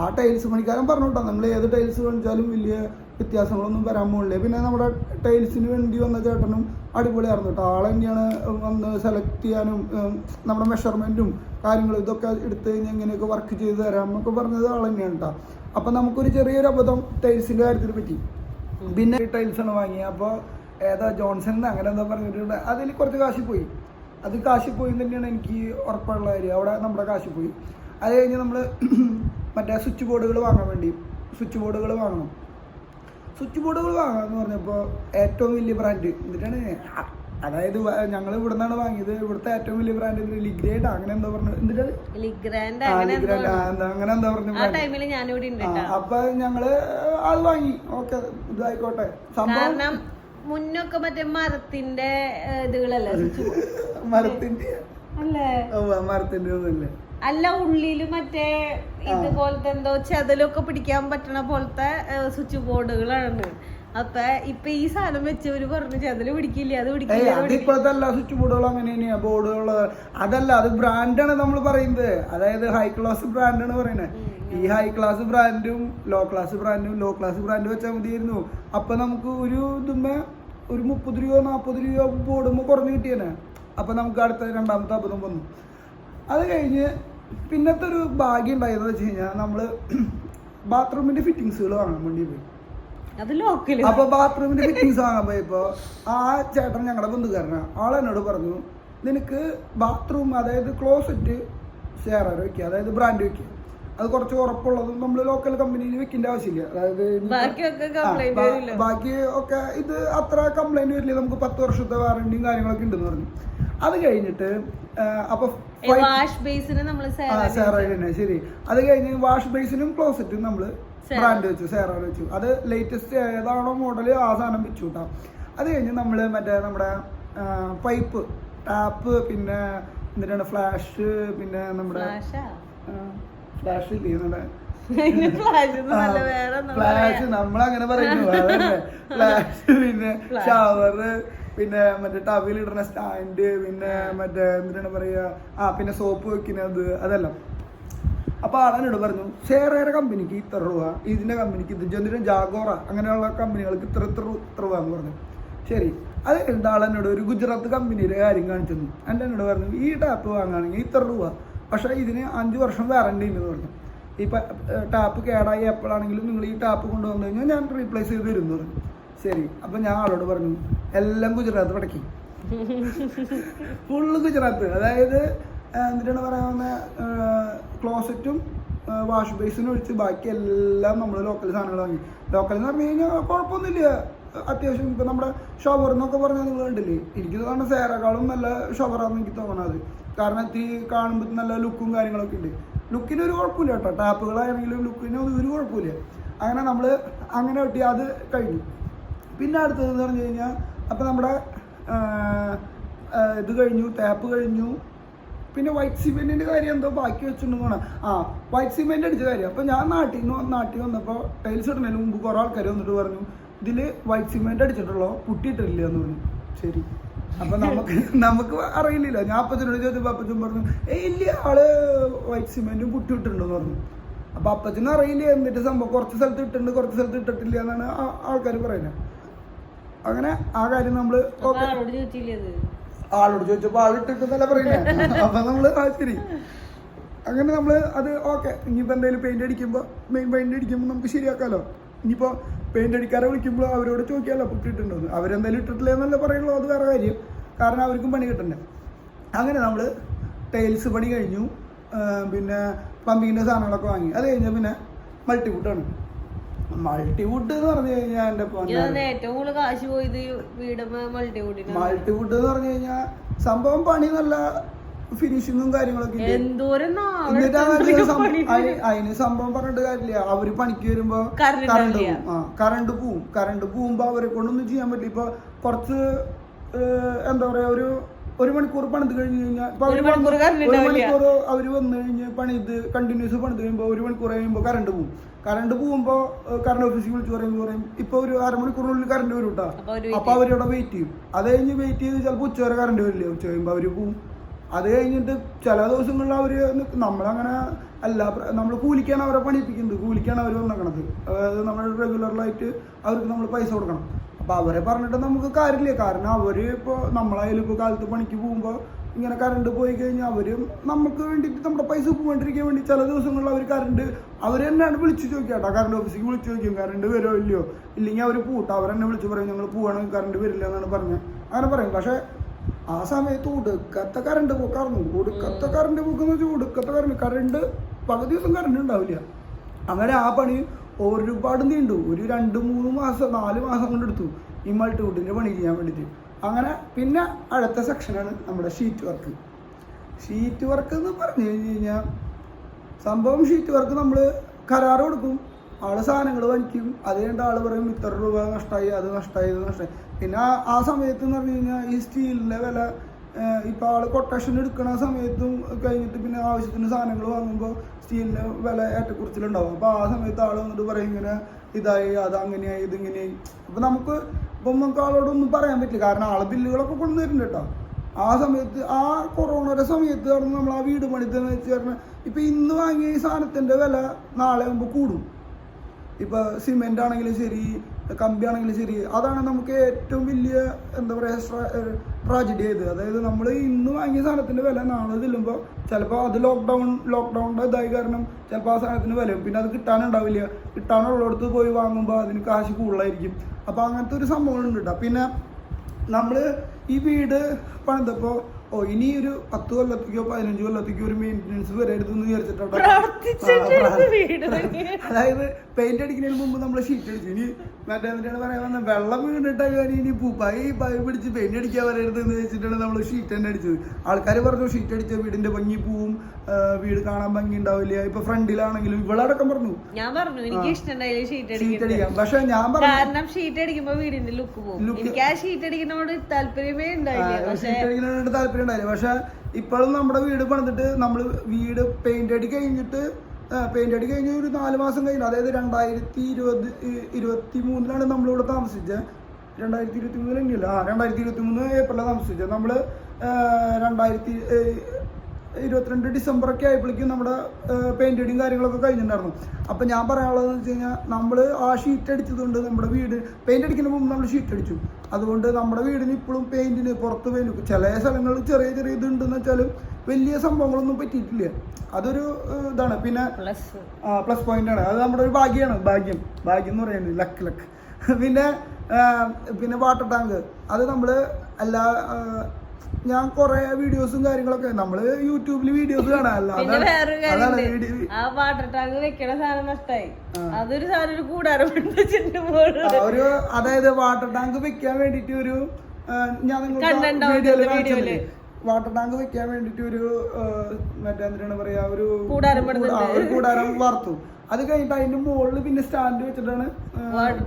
S2: ആ ടൈൽസ് പണിക്കാരൻ പറഞ്ഞു കേട്ടോ നമ്മൾ ഏത് ടൈൽസ് കാണിച്ചാലും വലിയ വ്യത്യാസങ്ങളൊന്നും വരാൻ പോകില്ല പിന്നെ നമ്മുടെ ടൈൽസിന് വേണ്ടി വന്ന ചേട്ടനും അടിപൊളിയായിരുന്നു കേട്ടോ ആളെ തന്നെയാണ് വന്ന് സെലക്ട് ചെയ്യാനും നമ്മുടെ മെഷർമെന്റും കാര്യങ്ങളും ഇതൊക്കെ എടുത്ത് കഴിഞ്ഞ് എങ്ങനെയൊക്കെ വർക്ക് ചെയ്ത് തരാം എന്നൊക്കെ പറഞ്ഞത് ആൾ തന്നെയാണ് കേട്ടോ അപ്പം നമുക്കൊരു ചെറിയൊരു അബദ്ധം ടൈൽസിന്റെ കാര്യത്തിൽ പറ്റി. പിന്നെ ടൈൽസാണ് വാങ്ങിയത് അപ്പോൾ ഏതാ ജോൺസൺ അങ്ങനെ എന്താ പറഞ്ഞിട്ടുണ്ട്. അതിൽ കുറച്ച് കാശ് പോയി. അത് കാശ് പോയി തന്നെയാണ് എനിക്ക് ഉറപ്പുള്ള കാര്യം. അവിടെ നമ്മുടെ കാശ് പോയി. അത് കഴിഞ്ഞ് നമ്മൾ മറ്റേ സ്വിച്ച് ബോർഡുകൾ വാങ്ങാൻ വേണ്ടി സ്വിച്ച് ബോർഡുകൾ വാങ്ങണം. സ്വിച്ച് ബോർഡുകൾ വാങ്ങാന്ന് പറഞ്ഞപ്പോൾ ഏറ്റവും വലിയ ബ്രാൻഡ് എന്നിട്ടാണ് അതായത് ഞങ്ങൾ ഇവിടെ നിന്നാണ് വാങ്ങിയത്. ഇവിടുത്തെ ഏറ്റവും വലിയ ബ്രാൻഡ് ലിഗ്രേഡ്. അങ്ങനെ എന്താ പറഞ്ഞത് എന്നിട്ട്
S1: അങ്ങനെ എന്തോ
S2: പറഞ്ഞു
S1: പറഞ്ഞ
S2: അപ്പൊ ഞങ്ങൾ അത് വാങ്ങി. ഓക്കെ ഇതായിക്കോട്ടെ. സംഭവം?
S1: മുന്നൊക്കെ മറ്റേ മരത്തിന്റെ ഇതുകളല്ലേ.
S2: മരത്തിന്റെ. മരത്തിന്റെ ഒന്നല്ലേ
S1: അല്ല ഉള്ളിൽ മറ്റേ ഇതുപോലത്തെ എന്തോ ചെതലൊക്കെ പിടിക്കാൻ പറ്റണ പോലത്തെ സ്വിച്ച് ബോർഡുകളാണ്. അപ്പൊ ഇപ്പൊ ഈ സാധനം വെച്ച് ഒരു പറഞ്ഞു ചെതൽ പിടിക്കില്ല അത് പിടിക്കില്ല.
S2: എല്ലാ സ്വിച്ച് ബോർഡുകളും അങ്ങനെ തന്നെയാ ബോർഡുകൾ അതല്ല അത് ബ്രാൻഡാണ് നമ്മൾ പറയുന്നത്. അതായത് ഹൈ ക്ലാസ് ബ്രാൻഡാണ് പറയുന്നത്. ഈ ഹൈ ക്ലാസ് ബ്രാൻഡും ലോ ക്ലാസ് ബ്രാൻഡും ലോ ക്ലാസ് ബ്രാൻഡ് വെച്ചാൽ മതിയായിരുന്നു. അപ്പൊ നമുക്ക് ഒരു ഇതുമ്മേ ഒരു മുപ്പത് രൂപ നാൽപ്പത് രൂപ ബോർഡുമ്പോൾ കുറഞ്ഞു കിട്ടിയേനെ. അപ്പൊ നമുക്ക് അടുത്ത രണ്ടാമത്തെ അബദ്ധം വന്നു. അത് കഴിഞ്ഞ് പിന്നത്തെ ഒരു ഭാഗ്യം ഉണ്ടായെന്ന് വെച്ച് കഴിഞ്ഞാൽ നമ്മൾ ബാത്റൂമിന്റെ ഫിറ്റിങ്സുകൾ വാങ്ങാൻ വേണ്ടി പോയി. അപ്പൊ ബാത്റൂമിന്റെ ഫിറ്റിങ്സ് വാങ്ങാൻ പോയപ്പോ ആ ചേട്ടൻ ഞങ്ങളുടെ ബന്ധുക്കാരനാ. ആൾ എന്നോട് പറഞ്ഞു നിനക്ക് ബാത്റൂം അതായത് ക്ലോസറ്റ് ഷെയർ വെക്കുക അതായത് ബ്രാൻഡ് വെക്കുക അത് കുറച്ച് ഉറപ്പുള്ളതും നമ്മൾ ലോക്കൽ കമ്പനിയിൽ വെക്കേണ്ട ആവശ്യമില്ല. അതായത് ബാക്കി ഒക്കെ ഇത് അത്ര കംപ്ലൈന്റ് വരില്ല? നമുക്ക് പത്ത് വർഷത്തെ വാറണ്ടിയും കാര്യങ്ങളൊക്കെ ഉണ്ടെന്ന് പറഞ്ഞു. അത് കഴിഞ്ഞിട്ട് അപ്പൊ
S1: വാഷ് ബേസിന്
S2: തന്നെ ശരി. അത് കഴിഞ്ഞ് വാഷ് ബേസിനും ക്ലോസറ്റും നമ്മൾ ബ്രാൻഡ് വെച്ചു സേറാൻ വെച്ചു. അത് ലേറ്റസ്റ്റ് ഏതാണോ മോഡൽ ആ സാധനം വെച്ചു കേട്ടോ അത് കഴിഞ്ഞ് നമ്മൾ മറ്റേ നമ്മുടെ പൈപ്പ് ടാപ്പ് പിന്നെ എന്നിട്ടാണ് ഫ്ലാഷ് പിന്നെ നമ്മുടെ
S1: ഫ്ലാഷാ
S2: ഫ്ലാഷ് ഇല്ലേ നമ്മുടെ?
S1: ഫ്ലാഷ്
S2: നമ്മളങ്ങനെ പറയുന്നു ഫ്ലാഷ് പിന്നെ ഷവർ പിന്നെ മറ്റേ ടവിൽ ഇടുന്ന സ്റ്റാൻഡ് പിന്നെ മറ്റേ എന്തിനാണ് പറയാ ആ പിന്നെ സോപ്പ് വെക്കുന്നത് അതെല്ലാം. അപ്പോൾ ആളെന്നോട് പറഞ്ഞു ഷെയർ കമ്പനിക്ക് ഇത്ര രൂപ. ഇതിന്റെ കമ്പനിക്ക് ഇത്. ജന്തുരം ജാഗോറ അങ്ങനെയുള്ള കമ്പനികൾക്ക് ഇത്ര ഇത്ര ഇത്ര രൂപ എന്ന് പറഞ്ഞു. ശരി. അത് കഴിഞ്ഞ ആളെന്നോട് ഒരു ഗുജറാത്ത് കമ്പനിയുടെ കാര്യം കാണിച്ചു തന്നു. എന്റെ എന്നോട് പറഞ്ഞു ഈ ടാപ്പ് വാങ്ങുകയാണെങ്കിൽ ഇത്ര രൂപ. പക്ഷെ ഇതിന് അഞ്ച് വർഷം വാറണ്ടി ഉണ്ടെന്ന് പറഞ്ഞു. ഈ ടാപ്പ് കേടായി എപ്പോഴാണെങ്കിലും നിങ്ങൾ ഈ ടാപ്പ് കൊണ്ടുവന്നു കഴിഞ്ഞാൽ ഞാൻ റീപ്ലേസ് ചെയ്ത് തരുന്നു പറഞ്ഞു. ശരി അപ്പൊ ഞാൻ ആളോട് പറഞ്ഞു എല്ലാം ഗുജറാത്ത് പടക്കി ഫുള്ള് ഗുജറാത്ത്. അതായത് എന്തിനാണ് പറയാവുന്ന ക്ലോസറ്റും വാഷ് ബേസിനും ഒഴിച്ച് ബാക്കി എല്ലാം നമ്മൾ ലോക്കൽ സാധനങ്ങൾ വാങ്ങി. ലോക്കൽ എന്ന് പറഞ്ഞു കഴിഞ്ഞാൽ കുഴപ്പമൊന്നുമില്ല അത്യാവശ്യം ഇപ്പം നമ്മുടെ ഷവർ എന്നൊക്കെ പറഞ്ഞാൽ നിങ്ങൾ കണ്ടില്ലേ? എനിക്ക് തോന്നുന്നു സേറക്കാളും നല്ല ഷവറാന്ന് എനിക്ക് തോന്നണത്. കാരണം ഇത്തിരി കാണുമ്പോൾ നല്ല ലുക്കും കാര്യങ്ങളൊക്കെ ഉണ്ട്. ലുക്കിന് ഒരു കുഴപ്പമില്ല കേട്ടോ. ടാപ്പുകളാണെങ്കിലും ലുക്കിന് ഒരു കുഴപ്പമില്ല. അങ്ങനെ നമ്മൾ അങ്ങനെ കിട്ടി അത് കഴിഞ്ഞു. പിന്നെ അടുത്തതെന്ന് പറഞ്ഞു കഴിഞ്ഞാൽ അപ്പം നമ്മുടെ ഇത് കഴിഞ്ഞു ടാപ്പ് കഴിഞ്ഞു. പിന്നെ വൈറ്റ് സിമെന്റിന്റെ കാര്യം എന്തോ ബാക്കി വെച്ചിട്ടുണ്ടെന്ന് പറഞ്ഞാൽ ആ വൈറ്റ് സിമെന്റ് അടിച്ച കാര്യം. അപ്പം ഞാൻ നാട്ടിൽ നിന്ന് നാട്ടിൽ വന്നപ്പോൾ ടൈൽസ് ഇടുന്നതിന് മുമ്പ് കുറേ ആൾക്കാർ വന്നിട്ട് പറഞ്ഞു ഇതിൽ വൈറ്റ് സിമെന്റ് അടിച്ചിട്ടുള്ളോ? പുട്ടിയിട്ടില്ല എന്ന് പറഞ്ഞു. ശരി. അപ്പം നമുക്ക് നമുക്ക് അറിയില്ലല്ലോ. ഞാൻ അപ്പച്ചനോട് ചോദിച്ചപ്പോൾ അപ്പച്ചൻ പറഞ്ഞു ഏയ് ഇല്ല ആൾ വൈറ്റ് സിമെന്റും പുട്ടി ഇട്ടിട്ടുണ്ടെന്ന് പറഞ്ഞു. അപ്പം അപ്പച്ചനും അറിയില്ല എന്നിട്ട് സംഭവം കുറച്ച് സ്ഥലത്ത് ഇട്ടിട്ടുണ്ട് കുറച്ച് സ്ഥലത്ത് ഇട്ടിട്ടില്ല എന്നാണ് ആൾക്കാർ പറയുന്നത്. അങ്ങനെ ആ കാര്യം നമ്മൾ
S1: അപ്പൊ ആളോട്
S2: ചോദിച്ചപ്പോ ആൾ ഇട്ടിട്ടെന്നല്ല പറയുന്നത് അപ്പൊ നമ്മൾ ആ ശരി. അങ്ങനെ നമ്മൾ അത് ഓക്കെ. ഇനിയിപ്പോ എന്തെങ്കിലും പെയിന്റ് അടിക്കുമ്പോ മെയിൻ പെയിന്റ് അടിക്കുമ്പോ നമുക്ക് ശരിയാക്കാലോ. ഇനിയിപ്പോ പെയിന്റ് അടിക്കാരെ വിളിക്കുമ്പോൾ അവരോട് ചോദിക്കാമല്ലോ ഇട്ടിട്ടുണ്ടോ എന്ന് അവരെന്തായാലും ഇട്ടിട്ടില്ല എന്നല്ല പറയുള്ളൂ അത് വേറെ കാര്യം. കാരണം അവർക്കും പണി കിട്ടണ്ടേ. അങ്ങനെ നമ്മൾ ടൈൽസ് പണി കഴിഞ്ഞു. പിന്നെ പമ്പിങ്ങിന്റെ സാധനങ്ങളൊക്കെ വാങ്ങി. അത് കഴിഞ്ഞാൽ പിന്നെ മൾട്ടിവുഡാണ് മൾട്ടിവുഡ് എന്ന് പറഞ്ഞു കഴിഞ്ഞാൽ
S1: എന്റെ ഏറ്റവും കൂടുതൽ കാശ് പോയത് മൾട്ടിവുഡ്
S2: മൾട്ടിവുഡ് എന്ന് പറഞ്ഞു കഴിഞ്ഞാൽ സംഭവം പണി നല്ല ഫിനിഷിങ്ങും കാര്യങ്ങളൊക്കെ എന്നിട്ട് അതിന് സംഭവം പറഞ്ഞിട്ട് കാര്യമില്ല. അവർ പണിക്ക് വരുമ്പോ
S1: കറണ്ട്
S2: കറണ്ട് പോവും ആ കറണ്ട് പോവും. കറണ്ട് പോകുമ്പോ അവരെ കൊണ്ടൊന്നും ചെയ്യാൻ പറ്റില്ല. ഇപ്പൊ കുറച്ച് എന്താ പറയാ ഒരു ഒരു മണിക്കൂർ പണിത് കഴിഞ്ഞ് കഴിഞ്ഞാൽ
S1: ഒരു മണിക്കൂർ
S2: അവർ വന്നു കഴിഞ്ഞ് പണിത് കണ്ടിന്യൂസ് പണിത് കഴിയുമ്പോൾ ഒരു മണിക്കൂർ കഴിയുമ്പോൾ കറണ്ട് പോകും കറണ്ട് പോകുമ്പോൾ കറണ്ട് ഓഫീസിൽ വിളിച്ച് പറയുമ്പോൾ പറയും ഇപ്പൊ ഒരു അരമണിക്കൂറിനുള്ളിൽ കറണ്ട് വരും കേട്ടോ
S1: അപ്പൊ അവർ
S2: അപ്പൊ അവരവിടെ വെയിറ്റ് ചെയ്യും. അത് കഴിഞ്ഞ് വെയിറ്റ് ചെയ്ത് ചിലപ്പോൾ ഉച്ച വരെ കറണ്ട് വരില്ല. ഉച്ച കഴിയുമ്പോൾ അവർ പോകും അത് കഴിഞ്ഞിട്ട് ചില ദിവസങ്ങളിൽ അവർ നിക്ക് നമ്മളങ്ങനെ അല്ല നമ്മൾ കൂലിക്കാണ് അവരെ പണിയിപ്പിക്കുന്നത്. കൂലിക്കാണ് അവർ വന്നേക്കണത്. അതായത് നമ്മൾ റെഗുലറായിട്ട് അവർക്ക് നമ്മൾ പൈസ കൊടുക്കണം. അപ്പോൾ അവരെ പറഞ്ഞിട്ട് നമുക്ക് കാര്യമില്ല. കാരണം അവർ ഇപ്പോൾ നമ്മളായാലും ഇപ്പോൾ കാലത്ത് പണിക്ക് പോകുമ്പോൾ ഇങ്ങനെ കറണ്ട് പോയി കഴിഞ്ഞാൽ അവരും നമുക്ക് വേണ്ടിയിട്ട് നമ്മുടെ പൈസ പോകാണ്ടിരിക്കാൻ വേണ്ടി ചില ദിവസങ്ങളിൽ അവർ കറണ്ട് അവർ തന്നെയാണ് വിളിച്ച് ചോദിക്കാട്ടോ. കറണ്ട് ഓഫീസിലേക്ക് വിളിച്ച് ചോദിക്കും കറണ്ട് വരുമോ ഇല്ലയോ? ഇല്ലെങ്കിൽ അവർ പൂട്ടോ. അവരെന്നെ വിളിച്ച് പറയും ഞങ്ങൾ പോവാണെങ്കിൽ കറണ്ട് വരില്ല എന്നാണ് പറഞ്ഞത് അങ്ങനെ പറയും. പക്ഷേ ആ സമയത്ത് ഒടുക്കത്തെ കറണ്ട് പോക്കായിരുന്നു ഒടുക്കത്തെ കറണ്ട് പോക്കെന്ന് വെച്ചാൽ ഒടുക്കത്തെ കറണ്ട് കറണ്ട് പകുതി ദിവസം കറണ്ട് ഉണ്ടാവില്ല. അങ്ങനെ ആ പണി ഒരുപാട് നീണ്ടു. ഒരു രണ്ട് മൂന്ന് മാസം നാല് മാസം കൊണ്ട് എടുത്തു. ഈ മൾട്ടിവുഡിന്റെ പണി ചെയ്യാൻ വേണ്ടിയിട്ട്. അങ്ങനെ പിന്നെ അടുത്ത സെക്ഷനാണ് നമ്മുടെ ഷീറ്റ് വർക്ക് ഷീറ്റ് വർക്ക് എന്ന് പറഞ്ഞു കഴിഞ്ഞ് കഴിഞ്ഞാൽ സംഭവം ഷീറ്റ് വർക്ക് നമ്മൾ കരാറ് കൊടുക്കും. ആൾ സാധനങ്ങൾ വാങ്ങിക്കും. അത് കഴിഞ്ഞിട്ട് ആൾ പറയും ഇത്ര രൂപ നഷ്ടമായി അത് നഷ്ടമായി ഇത് നഷ്ടമായി പിന്നെ ആ സമയത്ത് എന്ന് പറഞ്ഞു കഴിഞ്ഞാൽ ഈ സ്റ്റീലിന്റെ വില ഏഹ്, ഇപ്പൊ ആൾ കൊട്ടേഷൻ എടുക്കുന്ന സമയത്തും കഴിഞ്ഞിട്ട് പിന്നെ ആവശ്യത്തിന് സാധനങ്ങൾ വാങ്ങുമ്പോൾ സ്റ്റീലിന് വില ഏറ്റക്കുറിച്ചിലുണ്ടാവും. അപ്പോൾ ആ സമയത്ത് ആൾ വന്നിട്ട് പറയും ഇങ്ങനെ ഇതായി അത് അങ്ങനെയായി ഇതിങ്ങനെയായി അപ്പോൾ നമുക്ക് ഇപ്പം നമുക്ക് ആളോടൊന്നും പറയാൻ പറ്റില്ല. കാരണം ആൾ ബില്ലുകളൊക്കെ കൊണ്ടുവരുന്നുണ്ട് കേട്ടോ ആ സമയത്ത് ആ കൊറോണയുടെ സമയത്ത് നടന്ന് നമ്മൾ ആ വീട് പണിതെന്ന് വെച്ച് പറഞ്ഞാൽ ഇപ്പൊ ഇന്ന് വാങ്ങിയ ഈ സാധനത്തിന്റെ വില നാളെ ആകുമ്പോൾ കൂടും. ഇപ്പൊ സിമെന്റ് ആണെങ്കിലും ശരി കമ്പി ആണെങ്കിലും ശരി. അതാണ് നമുക്ക് ഏറ്റവും വലിയ എന്താ പറയുക ട്രാജഡി ആയത്. അതായത് നമ്മൾ ഇന്ന് വാങ്ങിയ സാധനത്തിന്റെ വില നാളെ ചെല്ലുമ്പോൾ ചിലപ്പോൾ അത് ലോക്ക്ഡൗൺ ലോക്ക്ഡൗണിന്റെ ഇതായി കാരണം ചിലപ്പോൾ ആ സാധനത്തിന് വിലയും. പിന്നെ അത് കിട്ടാനുണ്ടാവില്ല. കിട്ടാനുള്ളടത്ത് പോയി വാങ്ങുമ്പോൾ അതിന് കാശ് കൂടുതലായിരിക്കും. അപ്പോൾ അങ്ങനത്തെ ഒരു സംഭവം ഉണ്ട് കേട്ടോ പിന്നെ നമ്മൾ ഈ വീട് പണിതപ്പോൾ ഓ ഇനി ഒരു പത്ത് കൊല്ലത്തേക്കോ പതിനഞ്ച് കൊല്ലത്തേക്കോ ഒരു മെയിന്റനൻസ് വരരുതെന്ന് വിചാരിച്ചിട്ടുണ്ടോ
S1: പ്രാർത്ഥിച്ചിട്ടാണ് വീട്
S2: അതായത് പെയിന്റ് അടിക്കുന്നതിന് മുമ്പ് നമ്മൾ ഷീറ്റ് അടിച്ചു. ഇനി മറ്റേ എന്തിനാണ് പറയാൻ വന്ന വെള്ളം വീണിട്ടാണ് ഇനി പൈ പൈ പിടിച്ച് പെയിന്റ് അടിക്കാൻ വരരുത് എന്ന് വെച്ചിട്ടാണ് നമ്മൾ ഷീറ്റ് തന്നെ അടിച്ചത്. ആൾക്കാർ പറഞ്ഞു ഷീറ്റ് അടിച്ച വീടിന്റെ ഭംഗി പോവും വീട് കാണാൻ ഭംഗി ഉണ്ടാവില്ല. ഇപ്പൊ ഫ്രണ്ടിലാണെങ്കിലും ഇവളടക്കം പറഞ്ഞു.
S1: ഞാൻ പറഞ്ഞു എനിക്ക് ഇഷ്ടമുണ്ടായില്ല ഷീറ്റ്
S2: പക്ഷെ ഞാൻ പറഞ്ഞു
S1: കാരണം ഷീറ്റ് അടിക്കുമ്പോ വീടിന്റെ ലുക്ക് പോകും എനിക്ക് ആ ഷീറ്റ് താല്പര്യമേ ഉണ്ടായില്ല
S2: ഷീറ്റ് അടിക്കുന്നതിനോട് താല്പര്യം ഉണ്ടായില്ല പക്ഷെ ഇപ്പോഴും നമ്മുടെ വീട് പണിതിട്ട് നമ്മൾ വീട് പെയിന്റ് അടി കഴിഞ്ഞിട്ട് പെയിന്റ് അടി കഴിഞ്ഞ് ഒരു നാല് മാസം കഴിഞ്ഞു. അതായത് രണ്ടായിരത്തി ഇരുപത് ഇരുപത്തി മൂന്നിലാണ് നമ്മളിവിടെ താമസിച്ചത് രണ്ടായിരത്തി ഇരുപത്തി മൂന്നിൽ തന്നെയല്ല ആ രണ്ടായിരത്തി ഇരുപത്തി മൂന്ന് ഏപ്രിലാണ് താമസിച്ചത് നമ്മൾ രണ്ടായിരത്തി ഇരുപത്തിരണ്ട് ഡിസംബറൊക്കെ ആയപ്പോഴേക്കും നമ്മുടെ പെയിന്റ് അടിയും കാര്യങ്ങളൊക്കെ കഴിഞ്ഞിട്ടുണ്ടായിരുന്നു. അപ്പോൾ ഞാൻ പറയാനുള്ളതെന്ന് വെച്ച് കഴിഞ്ഞാൽ നമ്മൾ ആ ഷീറ്റ് അടിച്ചതുകൊണ്ട് നമ്മുടെ വീട് പെയിന്റ് അടിക്കുന്ന മുമ്പ് നമ്മൾ ഷീറ്റ് അടിച്ചു. അതുകൊണ്ട് നമ്മുടെ വീടിന് ഇപ്പോഴും പെയിന്റിന് പുറത്ത് പെയിന്റ് ചില സ്ഥലങ്ങളിൽ ചെറിയ ചെറിയ ഇതുണ്ടെന്ന് വെച്ചാലും വലിയ സംഭവങ്ങളൊന്നും പറ്റിയിട്ടില്ല. അതൊരു ഇതാണ്. പിന്നെ
S1: പ്ലസ്
S2: പോയിന്റ് ആണ്. അത് നമ്മുടെ ഒരു ഭാഗ്യമാണ് ഭാഗ്യം. ഭാഗ്യം എന്ന് പറയുന്നത്. ലക്ക് ലക്ക് പിന്നെ പിന്നെ വാട്ടർ ടാങ്ക് അത് നമ്മൾ എല്ലാ ഞാൻ കുറെ വീഡിയോസും കാര്യങ്ങളൊക്കെ നമ്മൾ യൂട്യൂബിൽ വീഡിയോസ് കാണാല്ലോ
S1: പിന്നെ
S2: അതാണ്
S1: വേറൊരു കാര്യം ആ വാട്ടർ ടാങ്ക് വെക്കണ സാധനം നഷ്ടായി. അതൊരു സാധനം ഒരു കൂടാരം.
S2: ഒരു അതായത് വാട്ടർ ടാങ്ക് വെക്കാൻ വേണ്ടിട്ട് ഒരു ഞാൻ വീഡിയോയിൽ. വാട്ടർ ടാങ്ക് വെക്കാൻ വേണ്ടിട്ട് ഒരു മറ്റേ എന്തിനാണ് പറയാ. ഒരു
S1: കൂടാരം
S2: വാർത്തു അത് കഴിഞ്ഞിട്ട് അതിന്റെ മുകളിൽ പിന്നെ സ്റ്റാൻഡ് വെച്ചിട്ടാണ്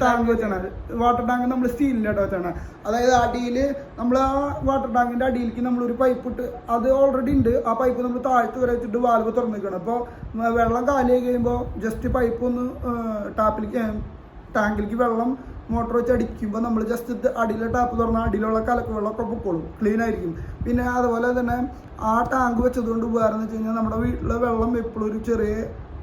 S2: ടാങ്ക് വെച്ചാണ് വാട്ടർ ടാങ്ക് നമ്മൾ സ്റ്റീലിന്റെ വെച്ചാണ് അതായത് അടിയിൽ നമ്മൾ ആ വാട്ടർ ടാങ്കിന്റെ അടിയിലേക്ക് നമ്മൾ ഒരു പൈപ്പ് ഇട്ട് അത് ഓൾറെഡി ഉണ്ട്. ആ പൈപ്പ് നമ്മൾ താഴ്ത്ത് വരെ വെച്ചിട്ട് വാൽവ് തുറന്നിരിക്കണം അപ്പോൾ വെള്ളം കാലിയായി കഴിയുമ്പോൾ ജസ്റ്റ് പൈപ്പ് ഒന്ന് ടാപ്പിലേക്ക് ടാങ്കിലേക്ക് വെള്ളം മോട്ടോർ വെച്ച് അടിക്കുമ്പോൾ നമ്മൾ ജസ്റ്റ് അടിയിലെ ടാപ്പ് തുറന്നാൽ അടിയിലുള്ള കലക്ക് വെള്ളമൊക്കെ പൊക്കോളും. ക്ലീൻ ആയിരിക്കും. പിന്നെ അതുപോലെ തന്നെ ആ ടാങ്ക് വെച്ചതുകൊണ്ട് ഉപകാരം എന്ന് വെച്ച് കഴിഞ്ഞാൽ നമ്മുടെ വീട്ടിലെ വെള്ളം എപ്പോഴും ഒരു ചെറിയ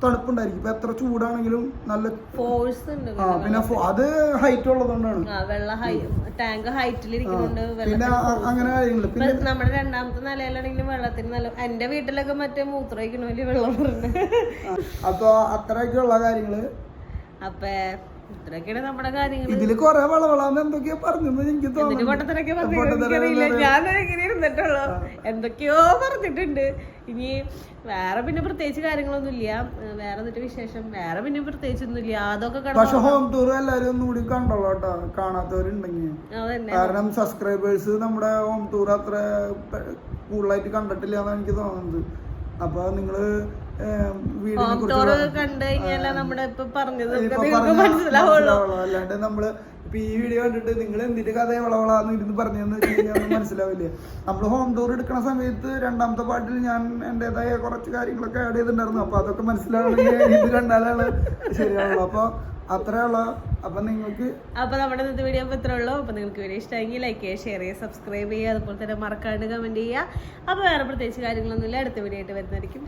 S2: തണുപ്പുണ്ടായിരിക്കും. ഇപ്പൊ എത്ര ചൂടാണെങ്കിലും നല്ല
S1: ഫോഴ്സ് ഉണ്ട്
S2: ആ പിന്നെ ഫോ- അത് ഹൈറ്റ് ഉള്ളതുകൊണ്ടാണ്.
S1: ആ വെള്ള ടാങ്ക് ഹൈറ്റിലിരിക്കുന്നുണ്ട്
S2: പിന്നെ അ- അങ്ങനെ കാര്യങ്ങൾ പിന്നെ
S1: നമ്മുടെ രണ്ടാമത്തെ നിലയിലാണെങ്കിലും വെള്ളത്തിന് നല്ല എന്റെ വീട്ടിലൊക്കെ മറ്റേ മൂത്രം ഒഴിക്കണ വലിയ വെള്ളം പറഞ്ഞു
S2: അപ്പൊ അത്രയൊക്കെയുള്ള കാര്യങ്ങൾ.
S1: അപ്പൊ ഇത്രയൊക്കെയാണ് നമ്മുടെ കാര്യങ്ങൾ
S2: ഇതിൽ കൊറേ വളവളാന്ന് എന്തൊക്കെയാ പറഞ്ഞു എനിക്ക് തോന്നുന്നു.
S1: ഞാൻ ഇരുന്നിട്ടുള്ളൂ. എന്തൊക്കെയോ പറഞ്ഞിട്ടുണ്ട്. ഇനി വേറെ പിന്നെ പ്രത്യേകിച്ച് കാര്യങ്ങളൊന്നും ഇല്ല. ഏഹ് വേറെ എന്നിട്ട് വിശേഷം? വേറെ പിന്നെ പ്രത്യേകിച്ച് ഇല്ല. അതൊക്കെ
S2: പക്ഷെ ഹോം ടൂർ എല്ലാരും ഒന്നും കൂടി കണ്ടോളൂ കേട്ടോ. കാണാത്തവരുണ്ടെങ്കിൽ. കാരണം സബ്സ്ക്രൈബേഴ്സ് നമ്മുടെ ഹോം ടൂർ അത്ര കൂടുതലായിട്ട് കണ്ടിട്ടില്ല എന്നാണ് എനിക്ക് തോന്നുന്നത്. അപ്പൊ നിങ്ങൾ അല്ലാണ്ട് നമ്മൾ ഇപ്പൊ ഈ വീഡിയോ കണ്ടിട്ട് നിങ്ങൾ എന്തിന്റെ കഥ വളവളാന്ന് ഇരുന്ന് പറഞ്ഞെന്ന് വെച്ച് കഴിഞ്ഞാൽ ഒന്നും മനസ്സിലാവില്ല. നമ്മൾ ഹോം ടൂർ എടുക്കുന്ന സമയത്ത് രണ്ടാമത്തെ പാട്ടിൽ ഞാൻ എന്റേതായ കുറച്ച് കാര്യങ്ങളൊക്കെ ആഡ് ചെയ്തിട്ടുണ്ടായിരുന്നു. അപ്പൊ അതൊക്കെ മനസ്സിലാവണമെങ്കിൽ ഇത് കണ്ടാലാണ് ശരിയാവുള്ളൂ. അപ്പൊ അത്രയുള്ള അപ്പൊ നിങ്ങൾക്ക്
S1: അപ്പൊ നമ്മുടെ ഇന്നത്തെ വീഡിയോ അപ്പൊ ഇത്രേ ഉള്ളൂ. അപ്പൊ നിങ്ങൾക്ക് വീഡിയോ ഇഷ്ടമെങ്കിൽ ലൈക്ക് ചെയ്യുക ഷെയർ ചെയ്യുക സബ്സ്ക്രൈബ് ചെയ്യുക. അതുപോലെ തന്നെ മറക്കാണ്ട് കമന്റ് ചെയ്യുക. അപ്പൊ വേറെ പ്രത്യേകിച്ച് കാര്യങ്ങളൊന്നുമില്ല. അടുത്ത വീഡിയോ ആയിട്ട് വരുന്നതായിരിക്കും.